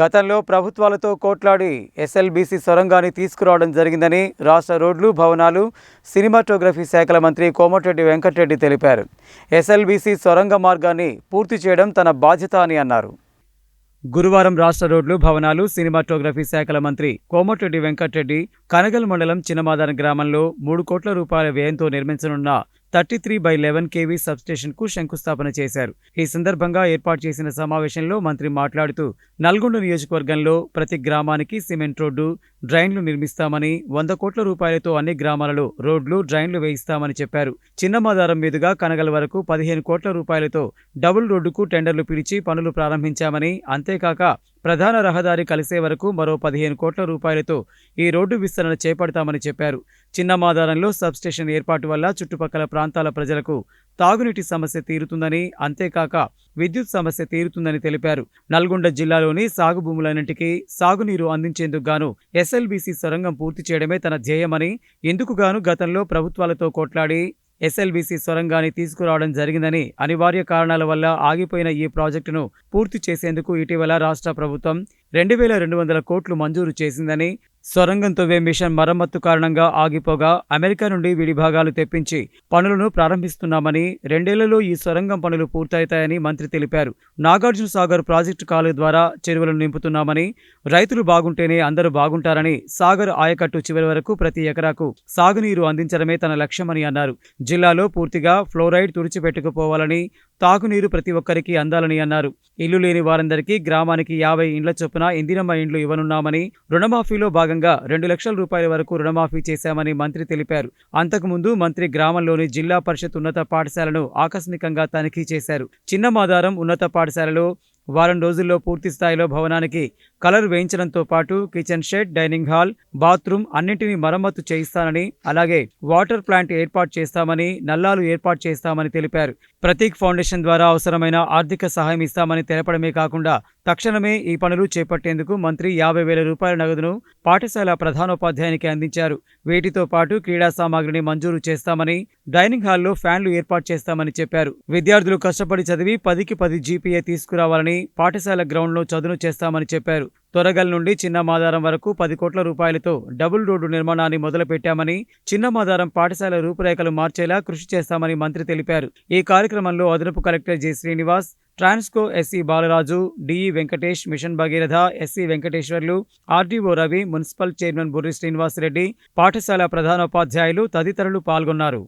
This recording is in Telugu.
గతంలో ప్రభుత్వాలతో కోట్లాడి ఎస్ఎల్బీసీ సొరంగాన్ని తీసుకురావడం జరిగిందని రాష్ట్ర రోడ్లు భవనాలు సినిమాటోగ్రఫీ శాఖల మంత్రి కోమటిరెడ్డి వెంకటరెడ్డి తెలిపారు. ఎస్ఎల్బీసీ సొరంగ మార్గాన్ని పూర్తి చేయడం తన బాధ్యత అని అన్నారు. గురువారం రాష్ట్ర రోడ్లు భవనాలు సినిమాటోగ్రఫీ శాఖల మంత్రి కోమటిరెడ్డి వెంకటరెడ్డి కనగల్ మండలం చిన్నమాదాన గ్రామంలో మూడు కోట్ల రూపాయల వ్యయంతో నిర్మించనున్న thirty three by eleven KV సబ్స్టేషన్కు శంకుస్థాపన చేశారు. ఈ సందర్భంగా ఏర్పాటు చేసిన సమావేశంలో మంత్రి మాట్లాడుతూ నల్గొండ నియోజకవర్గంలో ప్రతి గ్రామానికి సిమెంట్ రోడ్డు డ్రైన్లు నిర్మిస్తామని వంద కోట్ల రూపాయలతో అన్ని గ్రామాలలో రోడ్లు డ్రైన్లు వేయిస్తామని చెప్పారు. చిన్నమాదారం మీదుగా కనగల వరకు పదిహేను కోట్ల రూపాయలతో డబుల్ రోడ్డుకు టెండర్లు పిలిచి పనులు ప్రారంభించామని అంతేకాక ప్రధాన రహదారి కలిసే వరకు మరో పదిహేను కోట్ల రూపాయలతో ఈ రోడ్డు విస్తరణ చేపడతామని చెప్పారు. చిన్నమాదారంలో సబ్స్టేషన్ ఏర్పాటు వల్ల చుట్టుపక్కల ప్రాంతాల ప్రజలకు తాగునీటి సమస్య తీరుతుందని అంతేకాక విద్యుత్ సమస్య తీరుతుందని తెలిపారు. నల్గొండ జిల్లాలోని సాగు భూములన్నింటికీ సాగునీరు అందించేందుకు గాను ఎస్ఎల్బీసీ సొరంగం పూర్తి చేయడమే తన ధ్యేయమని ఇందుకు గాను గతంలో ప్రభుత్వాలతో కొట్లాడి ఎస్ఎల్బీసీ సొరంగాన్ని తీసుకురావడం జరిగిందని అనివార్య కారణాల వల్ల ఆగిపోయిన ఈ ప్రాజెక్టును పూర్తి చేసేందుకు ఇటీవల రాష్ట్ర ప్రభుత్వం రెండు వేల రెండు వందల కోట్లు మంజూరు చేసిందని సొరంగం తవ్వే మిషన్ మరమ్మత్తు కారణంగా ఆగిపోగా అమెరికా నుండి విడిభాగాలు తెప్పించి పనులను ప్రారంభిస్తున్నామని రెండేళ్ళలో ఈ సొరంగం పనులు పూర్తవుతాయని మంత్రి తెలిపారు. నాగార్జున సాగర్ ప్రాజెక్టు కాలు ద్వారా చెరువులను నింపుతున్నామని రైతులు బాగుంటేనే అందరూ బాగుంటారని సాగర్ ఆయకట్టు చివరి వరకు ప్రతి ఎకరాకు సాగునీరు అందించడమే తన లక్ష్యమని అన్నారు. జిల్లాలో పూర్తిగా ఫ్లోరైడ్ తుడిచిపెట్టుకుపోవాలని తాగునీరు ప్రతి ఒక్కరికి అందాలని అన్నారు. ఇల్లు లేని వారందరికీ గ్రామానికి యాభై ఇండ్ల చొప్పున ఇందిరమ్మ ఇండ్లు ఇవ్వనున్నామని రుణమాఫీలో భాగంగా రెండు లక్షల రూపాయల వరకు రుణమాఫీ చేశామని మంత్రి తెలిపారు. అంతకుముందు మంత్రి గ్రామంలోని జిల్లా పరిషత్ ఉన్నత పాఠశాలను ఆకస్మికంగా తనిఖీ చేశారు. చిన్న మాదారం ఉన్నత పాఠశాలలో వారం రోజుల్లో పూర్తి స్థాయిలో భవనానికి కలర్ వేయించడంతో పాటు kitchen shed dining hall bathroom అన్నింటినీ మరమ్మతు చేయిస్తానని అలాగే వాటర్ ప్లాంట్ ఏర్పాటు చేస్తామని నల్లాలు ఏర్పాటు చేస్తామని తెలిపారు. ప్రతీక్ ఫౌండేషన్ ద్వారా అవసరమైన ఆర్థిక సహాయం ఇస్తామని తెలపడమే కాకుండా తక్షణమే ఈ పనులు చేపట్టేందుకు మంత్రి యాభై వేల రూపాయల నగదును పాఠశాల ప్రధానోపాధ్యాయునికి అందించారు. వీటితో పాటు క్రీడా సామాగ్రిని మంజూరు చేస్తామని డైనింగ్ హాల్లో ఫ్యాన్లు ఏర్పాటు చేస్తామని చెప్పారు. విద్యార్థులు కష్టపడి చదివి పదికి పది జీపీఏ తీసుకురావాలని పాఠశాల గ్రౌండ్లో చదును చేస్తామని చెప్పారు. తొరగల్ నుండి చిన్న మాదారం వరకు పది కోట్ల రూపాయలతో డబుల్ రోడ్డు నిర్మాణాన్ని మొదలుపెట్టామని చిన్న మాదారం పాఠశాల రూపురేఖలు మార్చేలా కృషి చేస్తామని మంత్రి తెలిపారు. ఈ కార్యక్రమంలో అదనపు collector J. Srinivas Transco SE Balaraju DE Venkatesh mission Bhagiratha SE Venkateswarlu RDO Ravi municipal chairman Burri Srinivasa Reddy పాఠశాల ప్రధానోపాధ్యాయులు తదితరులు పాల్గొన్నారు.